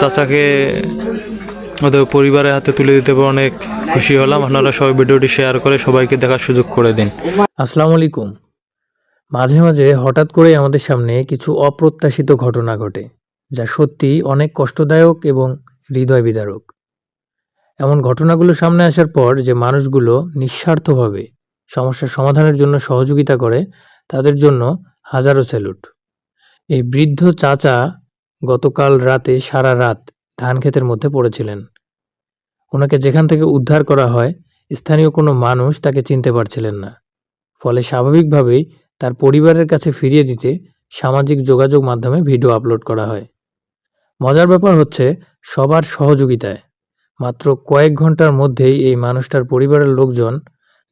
চাচাকে ওদের পরিবারের হাতে তুলে দিতে পেরে অনেক খুশি হলাম। আপনারা সবাই ভিডিওটি শেয়ার করে সবাইকে দেখার সুযোগ করে দিন। আসসালামু আলাইকুম। মাঝে মাঝে হঠাৎ করে আমাদের সামনে কিছু অপ্রত্যাশিত ঘটনা ঘটে, যা সত্যি অনেক কষ্টদায়ক এবং হৃদয় বিদারক। এমন ঘটনাগুলো সামনে আসার পর যে মানুষগুলো নিঃস্বার্থভাবে সমস্যার সমাধানের জন্য সহযোগিতা করে, তাদের জন্য হাজারো স্যালুট। এই বৃদ্ধ চাচা গতকাল রাতে সারা রাত ধান ক্ষেতের মধ্যে পড়েছিলেন। ওনাকে যেখান থেকে উদ্ধার করা হয়, স্থানীয় কোনো মানুষ তাকে চিনতে পারছিলেন না। ফলে স্বাভাবিকভাবেই তার পরিবারের কাছে ফিরিয়ে দিতে সামাজিক যোগাযোগ মাধ্যমে ভিডিও আপলোড করা হয়। মজার ব্যাপার হচ্ছে, সবার সহযোগিতায়। মাত্র কয়েক ঘণ্টার মধ্যেই এই মানুষটার পরিবারের লোকজন,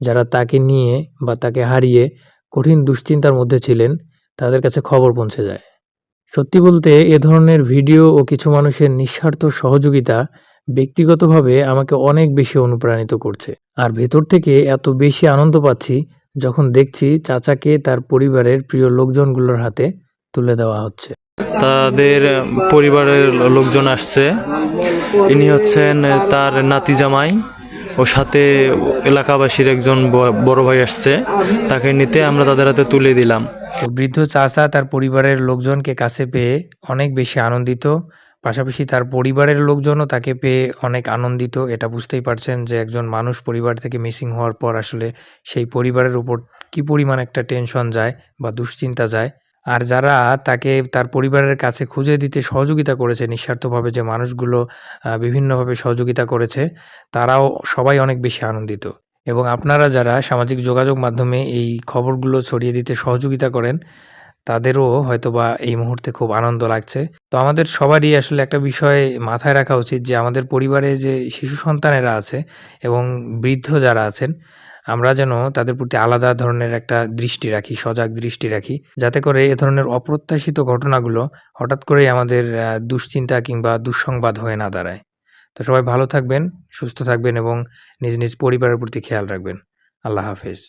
যারা তাকে নিয়ে বা তাকে হারিয়ে কঠিন দুশ্চিন্তার মধ্যে ছিলেন, তাদের কাছে খবর পৌঁছে যায়। সত্যি বলতে এ ধরনের ভিডিও ও কিছু মানুষের নিঃস্বার্থ সহযোগিতা ব্যক্তিগতভাবে আমাকে অনেক বেশি অনুপ্রাণিত করছে। আর ভেতর থেকে এত বেশি আনন্দ পাচ্ছি যখন দেখছি চাচাকে তার পরিবারের প্রিয় লোকজনগুলোর হাতে তুলে দেওয়া হচ্ছে। তাদের পরিবারের লোকজন আসছে। ইনি হচ্ছেন তার নাতি জামাই ও সাথে এলাকাবাসীর একজন বড় ভাই আসছে। তাকে নিতে আমরা তাদের হাতে তুলে দিলাম। তো বৃদ্ধ চাচা তার পরিবারের লোকজনকে কাছে পেয়ে অনেক বেশি আনন্দিত। পাশাপাশি তার পরিবারের লোকজনও তাকে পেয়ে অনেক আনন্দিত। এটা বুঝতেই পারছেন যে একজন মানুষ পরিবার থেকে মিসিং হওয়ার পর আসলে সেই পরিবারের উপর কি পরিমাণ একটা টেনশন যায় বা দুশ্চিন্তা যায়। আর যারা তাকে তার পরিবারের কাছে খুঁজে দিতে সহযোগিতা করেছে, নিঃস্বার্থভাবে যে মানুষগুলো বিভিন্নভাবে সহযোগিতা করেছে, তারাও সবাই অনেক বেশি আনন্দিত। এবং আপনারা যারা সামাজিক যোগাযোগ মাধ্যমে এই খবরগুলো ছড়িয়ে দিতে সহযোগিতা করেন, তাদেরও হয়তোবা এই মুহূর্তে খুব আনন্দ লাগছে। তো আমাদের সবারই আসলে একটা বিষয় মাথায় রাখা উচিত যে, আমাদের পরিবারে যে শিশু সন্তানেরা আছে এবং বৃদ্ধ যারা আছেন, আমরা যেন তাদের প্রতি আলাদা ধরনের একটা দৃষ্টি রাখি, সজাগ দৃষ্টি রাখি, যাতে করে এ ধরনের অপ্রত্যাশিত ঘটনাগুলো হঠাৎ করেই আমাদের দুশ্চিন্তা কিংবা দুঃসংবাদ হয়ে না দাঁড়ায়। তো সবাই ভালো থাকবেন, সুস্থ থাকবেন এবং নিজ নিজ পরিবারের প্রতি খেয়াল রাখবেন। আল্লাহ হাফেজ।